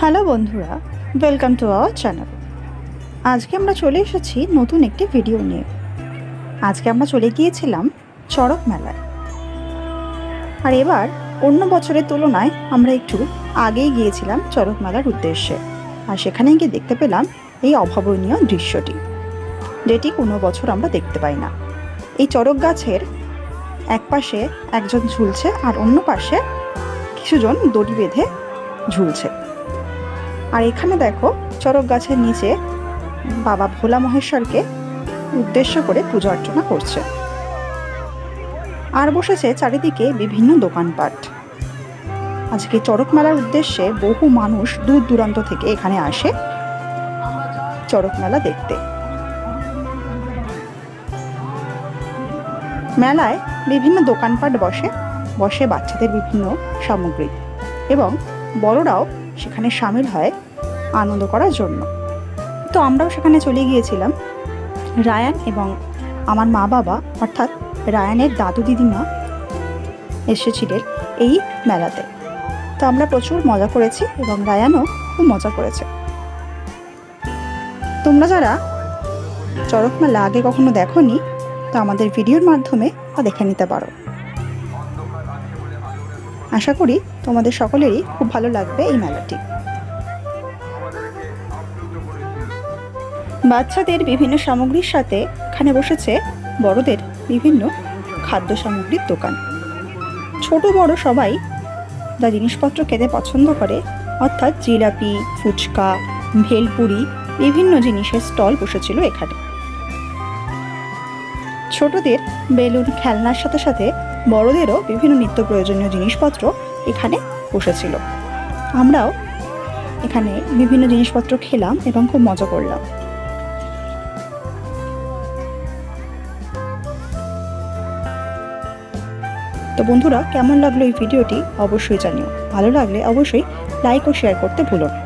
Hello বন্ধুরা welcome to our channel আজকে আমরা চলে এসেছি নতুন একটি ভিডিও নিয়ে। আজকে আমরা চলে গিয়েছিলাম চড়ক মেলায়। আর এবার অন্য বছরের তুলনায় আমরা একটু আগেই গিয়েছিলাম চড়ক মেলার উদ্দেশ্যে। আর সেখানে গিয়ে দেখতে পেলাম এই অভাবনীয় দৃশ্যটি। যেটি কোনো বছর আমরা দেখতে পাই না। এই চড়ক গাছের এক পাশে একজন ঝুলছে আর অন্য পাশে কিছুজন দড়ি বেঁধে ঝুলছে। আর এখানে দেখো চড়ক গাছের নিচে বাবা ভোলা মহেশ্বরকে উদ্দেশ্য করে পূজা অর্চনা করছে। আর বসেছে চারিদিকে বিভিন্ন দোকানপাট। আজকে চড়ক মেলার উদ্দেশ্যে বহু মানুষ দূর দূরান্ত থেকে এখানে আসে চড়ক মেলা দেখতে। মেলায় বিভিন্ন দোকানপাট বসে বসে বাচ্চাদের বিভিন্ন সামগ্রী এবং বড়রাও সেখানে সামিল হয় আনন্দ করার জন্য। তো আমরাও সেখানে চলে গিয়েছিলাম। রায়ান এবং আমার মা বাবা, অর্থাৎ রায়ানের দাদু দিদিমা এসেছিলেন এই মেলাতে। তো আমরা প্রচুর মজা করেছি এবং রায়ানও খুব মজা করেছে। তোমরা যারা চড়ক মেলা আগে কখনো দেখোনি, তো আমাদের ভিডিওর মাধ্যমে দেখে নিতে পারো। আশা করি তোমাদের সকলেরই খুব ভালো লাগবে এই মেলাটি। বাচ্চাদের বিভিন্ন সামগ্রীর সাথে এখানে বসেছে বড়দের বিভিন্ন খাদ্য সামগ্রীর দোকান। ছোট বড় সবাই যা জিনিসপত্র খেতে পছন্দ করে, অর্থাৎ জিলাপি, ফুচকা, ভেলপুরি, বিভিন্ন জিনিসের স্টল বসেছিল এখানে। ছোটদের বেলুন, খেলনার সাথে সাথে বড়দেরও বিভিন্ন নিত্য প্রয়োজনীয় জিনিসপত্র এখানে বসেছিল। আমরাও এখানে বিভিন্ন জিনিসপত্র খেলাম এবং খুব মজা করলাম। তো বন্ধুরা, কেমন লাগল এই ভিডিওটি অবশ্যই জানিও। ভালো লাগলে অবশ্যই লাইক ও শেয়ার করতে ভুলো না।